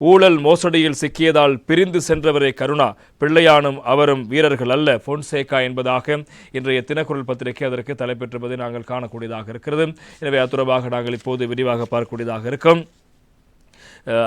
ஊழல் மோசடியில் சிக்கியதால் பிரிந்து சென்றவரே கருணா. பிள்ளையானும் அவரும் வீரர்கள் அல்ல. பொன்சேகா என்பதாக இன்றைய தினக்குரல் பத்திரிகை அதற்கு தலைப்பெற்றிருப்பதை நாங்கள் காணக்கூடியதாக இருக்கிறது. எனவே அது தொடர்பாக நாங்கள் இப்போது விரிவாக பார்க்கக்கூடியதாக இருக்கும்.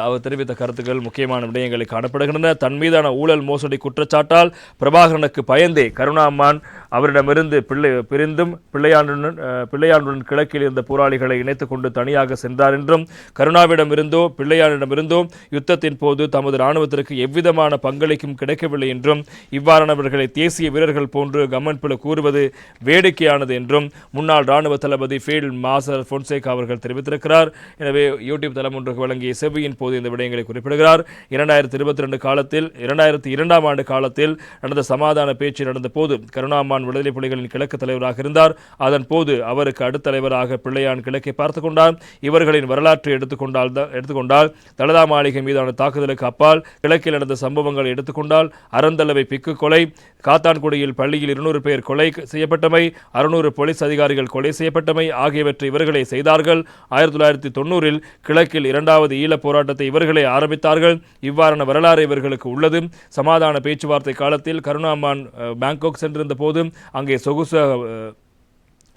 அவர் தெரிவித்த கருத்துக்கள் முக்கியமான விடயங்களை காணப்படுகின்றன. தன் மீதான ஊழல் மோசடி குற்றச்சாட்டால் பிரபாகரனுக்கு பயந்தே கருணாம்மான் அவரிடமிருந்து பிள்ளை பிரிந்தும் பிள்ளையாண்டுடன் பிள்ளையாண்டுடன் கிழக்கில் இருந்த போராளிகளை இணைத்துக் கொண்டு தனியாக சென்றார் என்றும் கருணாவிடமிருந்தோ பிள்ளையானிடமிருந்தோ யுத்தத்தின் போது தமது இராணுவத்திற்கு எவ்விதமான பங்களிக்கும் கிடைக்கவில்லை என்றும் இவ்வாறானவர்களை தேசிய வீரர்கள் போன்று கம்மன்பில கூறுவது வேடிக்கையானது என்றும் முன்னாள் இராணுவ தளபதி ஃபீல்ட் மாசர் பொன்சேகா அவர்கள் தெரிவித்திருக்கிறார். எனவே யூடியூப் தளம் ஒன்றுக்கு வழங்கிய செவியின் போது இந்த விடயங்களை குறிப்பிடுகிறார். இரண்டாயிரத்தி இருபத்தி ரெண்டு காலத்தில் இரண்டாயிரத்தி இரண்டாம் ஆண்டு காலத்தில் நடந்த சமாதான பேச்சு நடந்த போது கருணாமான் விடுதலை புலிகளின் கிழக்கு தலைவராக இருந்தார். அதன் போது அவருக்கு அடுத்த தலைவராக பிள்ளையான் கிழக்கை பார்த்து கொண்டார் இவர்களின் வரலாற்றை எடுத்துக்கொண்டால் எடுத்துக்கொண்டால் தலதா மாளிகை மீதான தாக்குதலுக்கு அப்பால் கிழக்கில் நடந்த சம்பவங்களை எடுத்துக்கொண்டால் அறந்தளவை பிக்கு கொலை காத்தான்குடியில் பள்ளியில் இருநூறு பேர் கொலை செய்யப்பட்டமை அறுநூறு போலீஸ் அதிகாரிகள் கொலை செய்யப்பட்டமை ஆகியவற்றை இவர்களே செய்தார்கள். ஆயிரத்தி தொள்ளாயிரத்தி தொண்ணூறில் கிழக்கில் இரண்டாவது ஈழப்போர் போராட்டத்தை இவர்களே ஆரம்பித்தார்கள். இவ்வாறான வரலாறு இவர்களுக்கு உள்ளது. சமாதான பேச்சுவார்த்தை காலத்தில் கருணாமான் பேங்காக் சென்றிருந்த போது அங்கே சொகுசு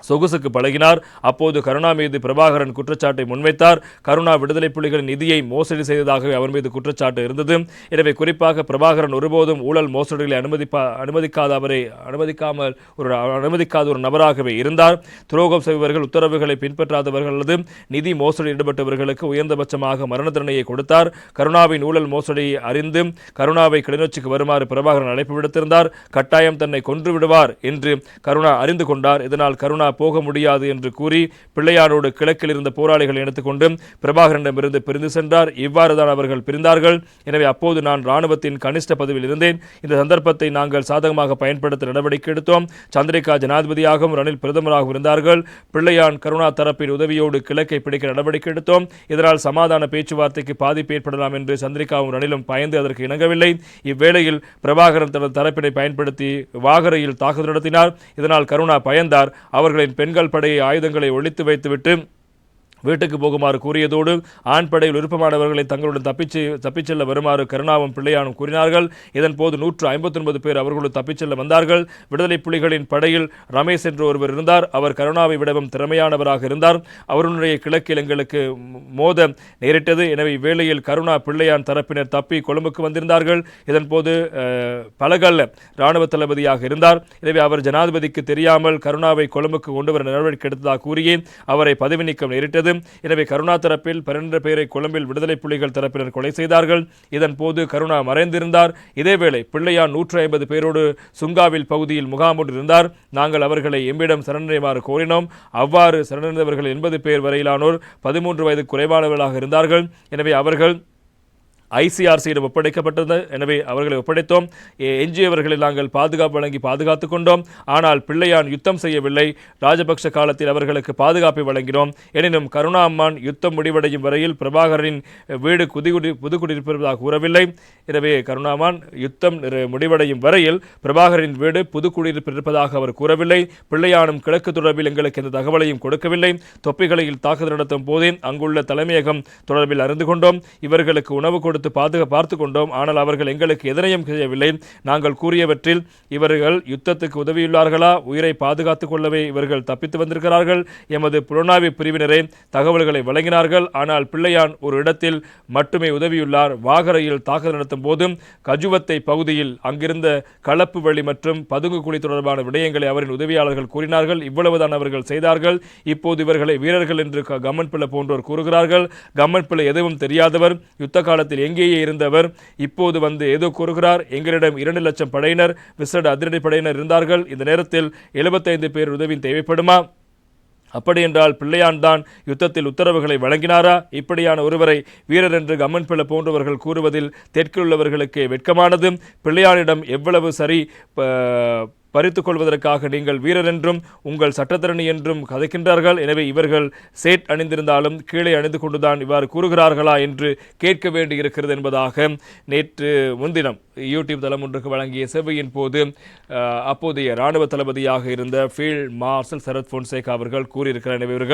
சொகுசுக்கு பழகினார். அப்போது கருணா மீது பிரபாகரன் குற்றச்சாட்டை முன்வைத்தார். கருணா விடுதலை புலிகளின் நிதியை மோசடி செய்ததாகவே அவர் மீது குற்றச்சாட்டு இருந்தது. எனவே குறிப்பாக பிரபாகரன் ஒருபோதும் ஊழல் மோசடிகளை அனுமதிப்பா அனுமதிக்காத அவரை அனுமதிக்காமல் ஒரு அனுமதிக்காத ஒரு நபராகவே இருந்தார். துரோகம் செய்பவர்கள் உத்தரவுகளை பின்பற்றாதவர்கள் அல்லது நிதி மோசடி ஈடுபட்டவர்களுக்கு உயர்ந்தபட்சமாக மரண தண்டனையை கொடுத்தார். கருணாவின் ஊழல் மோசடியை அறிந்து கருணாவை கிளிநொச்சிக்கு வருமாறு பிரபாகரன் அழைப்பு விடுத்திருந்தார். கட்டாயம் தன்னை கொன்று விடுவார் என்று கருணா அறிந்து கொண்டார். இதனால் கருணா போக முடியாது என்று கூறி பிள்ளையாரோடு கிழக்கில் இருந்த போராளிகளை எடுத்துக்கொண்டு பிரபாகரனிடமிருந்து பிரிந்து சென்றார். இவ்வாறு தான் அவர்கள் பிரிந்தார்கள். எனவே அப்போது நான் இராணுவத்தின் கனிஷ்ட பதவியில் இருந்தேன். இந்த சந்தர்ப்பத்தை நாங்கள் சாதகமாக பயன்படுத்த நடவடிக்கை எடுத்தோம். சந்திரிகா ஜனாதிபதியாகவும் ரணில் பிரதமராகவும் இருந்தார்கள். பிள்ளையான் கருணா தரப்பின் உதவியோடு கிழக்கை பிடிக்க நடவடிக்கை எடுத்தோம். இதனால் சமாதான பேச்சுவார்த்தைக்கு பாதிப்பு ஏற்படலாம் என்று சந்திரிகாவும் ரணிலும் பயந்து அதற்கு இணங்கவில்லை. இவ்வேளையில் பிரபாகரன் தனது தரப்பினை பயன்படுத்தி வாகரையில் தாக்குதல் நடத்தினார். இதனால் கருணா பயந்தார். அவர்களை அவர்களின் பெண்கள் படையை ஆயுதங்களை ஒழித்து வைத்துவிட்டு வீட்டுக்கு போகுமாறு கூறியதோடு ஆண் படையில் விருப்பமானவர்களை தங்களுடன் தப்பிச்சு தப்பிச் செல்ல வருமாறு கருணாவும் பிள்ளையானும் கூறினார்கள். இதன் போது நூற்று ஐம்பத்தொன்பது பேர் அவர்களுடன் தப்பிச் செல்ல வந்தார்கள். விடுதலை புலிகளின் படையில் ரமேஷ் என்று ஒருவர் இருந்தார். அவர் கருணாவை விடவும் திறமையானவராக இருந்தார். அவருடைய கிழக்கில் எங்களுக்கு மோத நேரிட்டது. எனவே இவ்வேளையில் கருணா பிள்ளையான் தரப்பினர் தப்பி கொழும்புக்கு வந்திருந்தார்கள். இதன்போது பலகல்ல இராணுவ தளபதியாக இருந்தார். எனவே அவர் ஜனாதிபதிக்கு தெரியாமல் கருணாவை கொழும்புக்கு கொண்டு வர நடவடிக்கை எடுத்ததாக கூறியே அவரை பதவி நீக்கம் நேரிட்டது. எனவே கருணா தரப்பில் பன்னிரண்டு பேரை கொழும்பில் விடுதலை புலிகள் தரப்பினர் கொலை செய்தார்கள். இதன் போது கருணா மறைந்திருந்தார். இதேவேளை பிள்ளையார் நூற்று ஐம்பது பேரோடு சுங்காவில் பகுதியில் முகாமொன்று இருந்தார். நாங்கள் அவர்களை எம்மிடம் சரணடையுமாறு கோரினோம். அவ்வாறு சரணடைந்தவர்கள் எண்பது பேர் வரையிலானோர் பதிமூன்று வயது குறைவானவர்களாக இருந்தார்கள். எனவே அவர்கள் ஐசிஆர்சியிடம் ஒப்படைக்கப்பட்டது. எனவே அவர்களை ஒப்படைத்தோம். எஞ்சியவர்களை நாங்கள் பாதுகாப்பு வழங்கி பாதுகாத்துக் கொண்டோம். ஆனால் பிள்ளையான் யுத்தம் செய்யவில்லை. ராஜபக்ஷ காலத்தில் அவர்களுக்கு பாதுகாப்பை வழங்கினோம். எனினும் கருணா அம்மான் யுத்தம் முடிவடையும் வரையில் பிரபாகரனின் வீடு குதிகுடி புதுக்குடியிருப்பதாக கூறவில்லை. எனவே கருணாமான் யுத்தம் முடிவடையும் வரையில் பிரபாகரின் வீடு புதுக்குடியிருப்பிருப்பதாக அவர் கூறவில்லை. பிள்ளையானும் கிழக்கு தொடர்பில் எங்களுக்கு எந்த தகவலையும் கொடுக்கவில்லை. தொப்பிகளையில் தாக்குதல் நடத்தும் போதே அங்குள்ள தலைமையகம் தொடர்பில் அறிந்து கொண்டோம். இவர்களுக்கு உணவு கொடுத்து பாதுகா பார்த்து கொண்டோம். ஆனால் அவர்கள் எங்களுக்கு எதனையும் செய்யவில்லை. நாங்கள் கூறியவற்றில் இவர்கள் யுத்தத்துக்கு உதவியுள்ளார்களா? உயிரை பாதுகாத்துக் கொள்ளவே இவர்கள் தப்பித்து வந்திருக்கிறார்கள். எமது புலனாய்வு பிரிவினரே தகவல்களை வழங்கினார்கள். ஆனால் பிள்ளையான் ஒரு இடத்தில் மட்டுமே உதவியுள்ளார். வாகரையில் தாக்குதல் நடத்தும் போதும் கஜுவத்தை பகுதியில் அங்கிருந்த கலப்பு வழி மற்றும் பதுங்கு குழி தொடர்பான விடயங்களை அவரின் உதவியாளர்கள் கூறினார்கள். இவ்வளவுதான் அவர்கள் செய்தார்கள். இப்போது இவர்களை வீரர்கள் என்று கம்மன் பிள்ளை போன்றோர் கூறுகிறார்கள். கம்மன் பிள்ளை எதுவும் தெரியாதவர் யுத்த காலத்தில் எங்கேயே இருந்தவர். இப்போது வந்து ஏதோ கூறுகிறார். எங்களிடம் இரண்டு லட்சம் படையினர் விசேட அதிரடி படையினர் இருந்தார்கள். இந்த நேரத்தில் 75 பேர் உதவி தேவைப்படுமா? அப்படியென்றால் பிள்ளையான் தான் யுத்தத்தில் உத்தரவுகளை வழங்கினாரா? இப்படியான ஒருவரை வீரர் என்று கம்மன் பிள்ளை போன்றவர்கள் கூறுவதில் தெற்குள்ளவர்களுக்கு வெட்கமானது. பிள்ளையானிடம் எவ்வளவு சரி ப- பறித்துக் கொள்வதற்காக நீங்கள் வீரர் என்றும் உங்கள் சட்டத்தரணி என்றும் கதைக்கின்றார்கள். எனவே இவர்கள் சேட் அணிந்திருந்தாலும் கீழே அணிந்து கொண்டுதான் இவ்வாறு கூறுகிறார்களா என்று கேட்க வேண்டியிருக்கிறது என்பதாக நேற்று முன்தினம் யூடியூப் தளம் ஒன்றுக்கு வழங்கிய சேவையின் போது அப்போதைய இராணுவ தளபதியாக இருந்த ஃபீல்ட் மார்ஷல் சரத் பொன்சேகா அவர்கள் கூறியிருக்கிறார். எனவே இவர்கள்